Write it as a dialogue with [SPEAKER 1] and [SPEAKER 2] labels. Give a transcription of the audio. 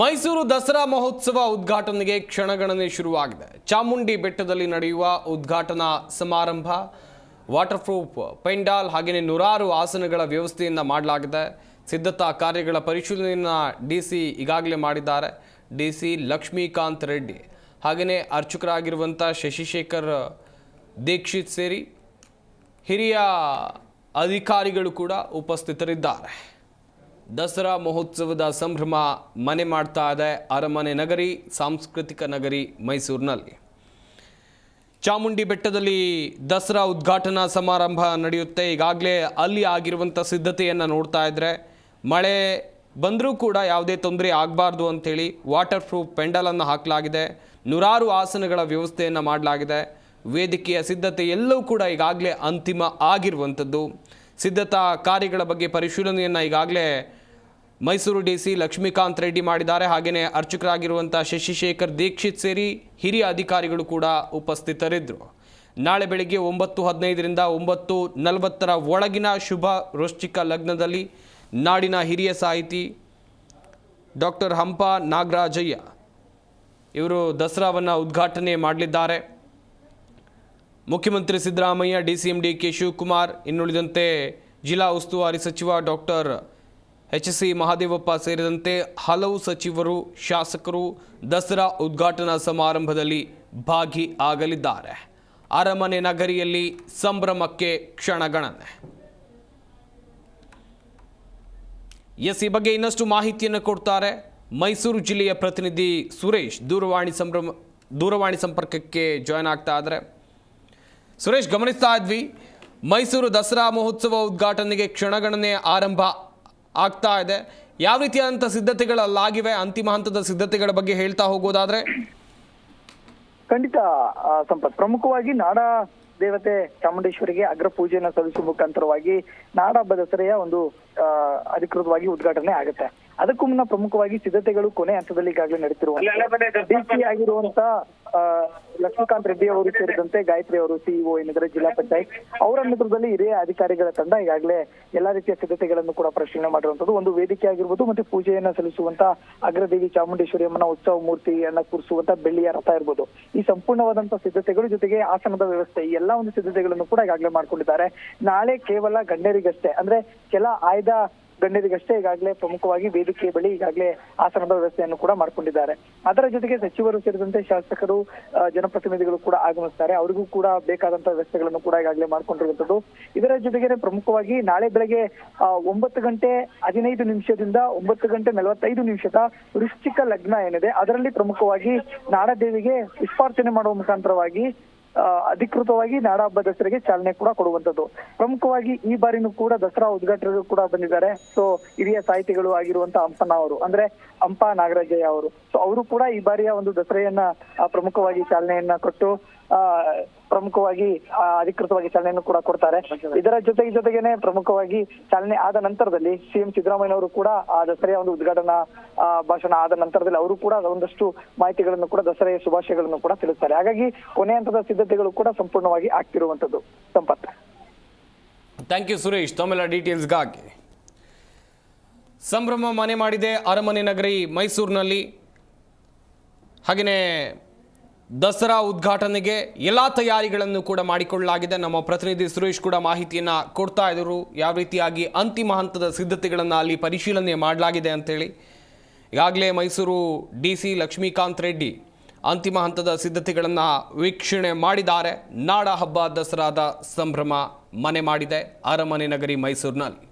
[SPEAKER 1] ಮೈಸೂರು ದಸರಾ ಮಹೋತ್ಸವ ಉದ್ಘಾಟನೆಗೆ ಕ್ಷಣಗಣನೆ ಶುರುವಾಗಿದೆ. ಚಾಮುಂಡಿ ಬೆಟ್ಟದಲ್ಲಿ ನಡೆಯುವ ಉದ್ಘಾಟನಾ ಸಮಾರಂಭ ವಾಟರ್ ಪ್ರೂಫ್ ಪೆಂಡಾಲ್ ಹಾಗೆಯೇ ನೂರಾರು ಆಸನಗಳ ವ್ಯವಸ್ಥೆಯನ್ನು ಮಾಡಲಾಗಿದೆ. ಸಿದ್ಧತಾ ಕಾರ್ಯಗಳ ಪರಿಶೀಲನೆಯನ್ನು ಡಿ ಸಿ ಈಗಾಗಲೇ ಮಾಡಿದ್ದಾರೆ. D C Lakshmikanth Reddy. ಹಾಗೆಯೇ ಅರ್ಚಕರಾಗಿರುವಂಥ ಶಶಿಶೇಖರ್, ದೀಕ್ಷಿತ್ ಸೇರಿ ಹಿರಿಯ ಅಧಿಕಾರಿಗಳು ಕೂಡ ಉಪಸ್ಥಿತರಿದ್ದಾರೆ. ದಸರಾ ಮಹೋತ್ಸವದ ಸಂಭ್ರಮ ಮನೆ ಮಾಡ್ತಾ ಇದೆ ಅರಮನೆ ನಗರಿ, ಸಾಂಸ್ಕೃತಿಕ ನಗರಿ ಮೈಸೂರಿನಲ್ಲಿ. ಚಾಮುಂಡಿ ಬೆಟ್ಟದಲ್ಲಿ ದಸರಾ ಉದ್ಘಾಟನಾ ಸಮಾರಂಭ ನಡೆಯುತ್ತೆ. ಈಗಾಗಲೇ ಅಲ್ಲಿ ಆಗಿರುವಂಥ ಸಿದ್ಧತೆಯನ್ನು ನೋಡ್ತಾ ಇದ್ದರೆ ಮಳೆ ಬಂದರೂ ಕೂಡ ಯಾವುದೇ ತೊಂದರೆ ಆಗಬಾರ್ದು ಅಂಥೇಳಿ ವಾಟರ್ ಪ್ರೂಫ್ ಪೆಂಡಲನ್ನು ಹಾಕಲಾಗಿದೆ. ನೂರಾರು ಆಸನಗಳ ವ್ಯವಸ್ಥೆಯನ್ನು ಮಾಡಲಾಗಿದೆ. ವೇದಿಕೆಯ ಸಿದ್ಧತೆ ಎಲ್ಲವೂ ಕೂಡ ಈಗಾಗಲೇ ಅಂತಿಮ ಆಗಿರುವಂಥದ್ದು. ಸಿದ್ಧತಾ ಕಾರ್ಯಗಳ ಬಗ್ಗೆ ಪರಿಶೀಲನೆಯನ್ನು ಈಗಾಗಲೇ ಮೈಸೂರು ಡಿ ಸಿ ಲಕ್ಷ್ಮೀಕಾಂತ್ ರೆಡ್ಡಿ ಮಾಡಿದ್ದಾರೆ. ಹಾಗೆಯೇ ಅರ್ಚಕರಾಗಿರುವಂಥ ಶಶಿಶೇಖರ್ ದೀಕ್ಷಿತ್ ಸೇರಿ ಹಿರಿಯ ಅಧಿಕಾರಿಗಳು ಕೂಡ ಉಪಸ್ಥಿತರಿದ್ದರು ನಾಳೆ ಬೆಳಿಗ್ಗೆ ಒಂಬತ್ತು ಹದಿನೈದರಿಂದ ಒಂಬತ್ತು ನಲವತ್ತರ ಒಳಗಿನ ಶುಭ ವೃಶ್ಚಿಕ ಲಗ್ನದಲ್ಲಿ ನಾಡಿನ ಹಿರಿಯ ಸಾಹಿತಿ ಡಾಕ್ಟರ್ ಹಂಪ ನಾಗರಾಜಯ್ಯ ಇವರು ದಸರಾವನ್ನು ಉದ್ಘಾಟನೆ ಮಾಡಲಿದ್ದಾರೆ. ಮುಖ್ಯಮಂತ್ರಿ Siddaramaiah D C M D K Shivakumar, ಇನ್ನುಳಿದಂತೆ ಜಿಲ್ಲಾ ಉಸ್ತುವಾರಿ ಸಚಿವ ಡಾಕ್ಟರ್ ಎಚ್ ಸಿ ಮಹಾದೇವಪ್ಪ ಸೇರಿದಂತೆ ಹಲವು ಸಚಿವರು, ಶಾಸಕರು ದಸರಾ ಉದ್ಘಾಟನಾ ಸಮಾರಂಭದಲ್ಲಿ ಭಾಗಿ ಆಗಲಿದ್ದಾರೆ ಅರಮನೆ ನಗರಿಯಲ್ಲಿ ಸಂಭ್ರಮಕ್ಕೆ ಕ್ಷಣಗಣನೆ. ಎಸ್ ಈ ಬಗ್ಗೆ ಇನ್ನಷ್ಟು ಮಾಹಿತಿಯನ್ನು ಕೊಡ್ತಾರೆ ಮೈಸೂರು ಜಿಲ್ಲೆಯ ಪ್ರತಿನಿಧಿ ಸುರೇಶ್. ದೂರವಾಣಿ ಸಂಭ್ರಮ ದೂರವಾಣಿ ಸಂಪರ್ಕಕ್ಕೆ ಜಾಯ್ನ್ ಆಗ್ತಾ ಇದ್ದಾರೆ. ಸುರೇಶ್, ಗಮನಿಸ್ತಾ ಇದ್ವಿ. ಮೈಸೂರು ದಸರಾ ಮಹೋತ್ಸವ ಉದ್ಘಾಟನೆಗೆ ಕ್ಷಣಗಣನೆ ಆರಂಭ ಆಗ್ತಾ ಇದೆ. ಯಾವ ರೀತಿಯಾದಂಥ ಸಿದ್ಧತೆಗಳಲ್ಲಾಗಿವೆ ಅಂತಿಮ ಹಂತದ ಸಿದ್ಧತೆಗಳ ಬಗ್ಗೆ ಹೇಳ್ತಾ ಹೋಗೋದಾದ್ರೆ.
[SPEAKER 2] ಖಂಡಿತ ಸಂಪತ್. ಪ್ರಮುಖವಾಗಿ ನಾಡ ದೇವತೆ ಚಾಮುಂಡೇಶ್ವರಿಗೆ ಅಗ್ರ ಪೂಜೆಯನ್ನು ಸಲ್ಲಿಸುವ ಮುಖಾಂತರವಾಗಿ ನಾಡ ಹಬ್ಬ ದಸರೆಯ ಒಂದು ಅಧಿಕೃತವಾಗಿ ಉದ್ಘಾಟನೆ ಆಗುತ್ತೆ. ಅದಕ್ಕೂ ಮುನ್ನ ಪ್ರಮುಖವಾಗಿ ಸಿದ್ಧತೆಗಳು ಕೊನೆ ಹಂತದಲ್ಲಿ ಈಗಾಗಲೇ ನಡೀತಿರುವ ಡಿಸಿ ಆಗಿರುವಂತ ಆ, ಲಕ್ಷ್ಮೀಕಾಂತ್ ರೆಡ್ಡಿ ಅವರು ಸೇರಿದಂತೆ ಗಾಯತ್ರಿ ಅವರು ಸಿಇಒ ಏನಿದ್ರೆ ಜಿಲ್ಲಾ ಪಂಚಾಯತ್ ಅವರ ನೇತೃತ್ವದಲ್ಲಿ ಹಿರಿಯ ಅಧಿಕಾರಿಗಳ ತಂಡ ಈಗಾಗಲೇ ಎಲ್ಲಾ ರೀತಿಯ ಸಿದ್ಧತೆಗಳನ್ನು ಕೂಡ ಪರಿಶೀಲನೆ ಮಾಡಿರುವಂತದ್ದು ಒಂದು ವೇದಿಕೆ ಆಗಿರ್ಬೋದು ಮತ್ತೆ ಪೂಜೆಯನ್ನ ಸಲ್ಲಿಸುವಂತ ಅಗ್ರದೇವಿ ಚಾಮುಂಡೇಶ್ವರಿ ಅಮ್ಮನ ಉತ್ಸವ ಮೂರ್ತಿಯನ್ನ ಕೂರಿಸುವಂತ ಬೆಳ್ಳಿಯ ರಥ ಇರ್ಬೋದು. ಈ ಸಂಪೂರ್ಣವಾದಂತಹ ಸಿದ್ಧತೆಗಳು ಜೊತೆಗೆ ಆಸನದ ವ್ಯವಸ್ಥೆ ಈ ಎಲ್ಲಾ ಒಂದು ಸಿದ್ಧತೆಗಳನ್ನು ಕೂಡ ಈಗಾಗಲೇ ಮಾಡ್ಕೊಂಡಿದ್ದಾರೆ. ನಾಳೆ ಕೇವಲ ಗಣ್ಯರಿಗಷ್ಟೇ ಅಂದ್ರೆ ಕೆಲ ಆಯ್ದ ಗಣ್ಯರಿಗಷ್ಟೇ ಈಗಾಗಲೇ ಪ್ರಮುಖವಾಗಿ ವೇದಿಕೆ ಬಳಿ ಈಗಾಗಲೇ ಆಸನದ ವ್ಯವಸ್ಥೆಯನ್ನು ಕೂಡ ಮಾಡಿಕೊಂಡಿದ್ದಾರೆ. ಅದರ ಜೊತೆಗೆ ಸಚಿವರು ಸೇರಿದಂತೆ ಶಾಸಕರು ಜನಪ್ರತಿನಿಧಿಗಳು ಕೂಡ ಆಗಮಿಸ್ತಾರೆ. ಅವರಿಗೂ ಕೂಡ ಬೇಕಾದಂತಹ ವ್ಯವಸ್ಥೆಗಳನ್ನು ಕೂಡ ಈಗಾಗಲೇ ಮಾಡಿಕೊಂಡಿರುವಂತದ್ದು ಇದರ ಜೊತೆಗೆ ಪ್ರಮುಖವಾಗಿ ನಾಳೆ ಬೆಳಗ್ಗೆ ಒಂಬತ್ತು ಗಂಟೆ ಹದಿನೈದು ನಿಮಿಷದಿಂದ ಒಂಬತ್ತು ಗಂಟೆ ನಲವತ್ತೈದು ನಿಮಿಷದ ವೃಶ್ಚಿಕ ಲಗ್ನ ಏನಿದೆ, ಅದರಲ್ಲಿ ಪ್ರಮುಖವಾಗಿ ನಾಡದೇವಿಗೆ ವಿಸ್ಪಾರ್ಚನೆ ಮಾಡುವ ಮುಖಾಂತರವಾಗಿ ಅಧಿಕೃತವಾಗಿ ನಾಡ ಹಬ್ಬ ದಸರೆಗೆ ಚಾಲನೆ ಕೂಡ ಕೊಡುವಂತದ್ದು ಪ್ರಮುಖವಾಗಿ ಈ ಬಾರಿನೂ ಕೂಡ ದಸರಾ ಉದ್ಘಾಟಕರು ಕೂಡ ಬಂದಿದ್ದಾರೆ. ಸೊ ಹಿರಿಯ ಸಾಹಿತಿಗಳು ಆಗಿರುವಂತ ಹಂಪನ ಅವರು, ಅಂದ್ರೆ ಹಂಪ ನಾಗರಾಜಯ್ಯ ಅವರು. ಸೊ ಅವರು ಕೂಡ ಈ ಬಾರಿಯ ಒಂದು ದಸರೆಯನ್ನ ಪ್ರಮುಖವಾಗಿ ಚಾಲನೆಯನ್ನ ಕೊಟ್ಟು ಪ್ರಮುಖವಾಗಿ ಅಧಿಕೃತವಾಗಿ ಚಾಲನೆಯನ್ನು ಕೂಡ ಕೊಡ್ತಾರೆ. ಇದರ ಜೊತೆಗೆ ಜೊತೆಗೇನೆ ಪ್ರಮುಖವಾಗಿ ಚಾಲನೆ ಆದ ನಂತರದಲ್ಲಿ ಸಿಎಂ ಸಿದ್ದರಾಮಯ್ಯ ಅವರು ಕೂಡ ಆ ದಸರೆಯ ಒಂದು ಉದ್ಘಾಟನಾ ಭಾಷಣ ಆದ ನಂತರದಲ್ಲಿ ಅವರು ಕೂಡ ಒಂದಷ್ಟು ಮಾಹಿತಿಗಳನ್ನು ಕೂಡ ದಸರೆಯ ಶುಭಾಶಯಗಳನ್ನು ಕೂಡ ತಿಳಿಸ್ತಾರೆ. ಹಾಗಾಗಿ ಕೊನೆ ಹಂತದ ಸಿದ್ಧತೆಗಳು ಕೂಡ ಸಂಪೂರ್ಣವಾಗಿ ಆಗ್ತಿರುವಂತದ್ದು ಸಂಪತ್.
[SPEAKER 1] ಥ್ಯಾಂಕ್ ಯು ಸುರೇಶ್ ತಮ್ಮೆಲ್ಲ ಡೀಟೇಲ್ಸ್ಗಾಗಿ ಸಂಭ್ರಮ ಮನೆ ಮಾಡಿದೆ ಅರಮನೆ ನಗರಿ ಮೈಸೂರಿನಲ್ಲಿ. ಹಾಗೆಯೇ ದಸರಾ ಉದ್ಘಾಟನೆಗೆ ಎಲ್ಲ ತಯಾರಿಗಳನ್ನು ಕೂಡ ಮಾಡಿಕೊಳ್ಳಲಾಗಿದೆ. ನಮ್ಮ ಪ್ರತಿನಿಧಿ ಸುರೇಶ್ ಕೂಡ ಮಾಹಿತಿಯನ್ನು ಕೊಡ್ತಾ ಇದ್ದರು. ಯಾವ ರೀತಿಯಾಗಿ ಅಂತಿಮ ಹಂತದ ಸಿದ್ಧತೆಗಳನ್ನು ಅಲ್ಲಿ ಪರಿಶೀಲನೆ ಮಾಡಲಾಗಿದೆ ಅಂತೇಳಿ. ಈಗಾಗಲೇ ಮೈಸೂರು ಡಿ ಸಿ ಲಕ್ಷ್ಮೀಕಾಂತ್ ರೆಡ್ಡಿ ಅಂತಿಮ ಹಂತದ ಸಿದ್ಧತೆಗಳನ್ನು ವೀಕ್ಷಣೆ ಮಾಡಿದ್ದಾರೆ. ನಾಡ ಹಬ್ಬ ದಸರಾದ ಸಂಭ್ರಮ ಮನೆ ಮಾಡಿದೆ. ಅರಮನೆ ನಗರಿ ಮೈಸೂರಿನಲ್ಲಿ.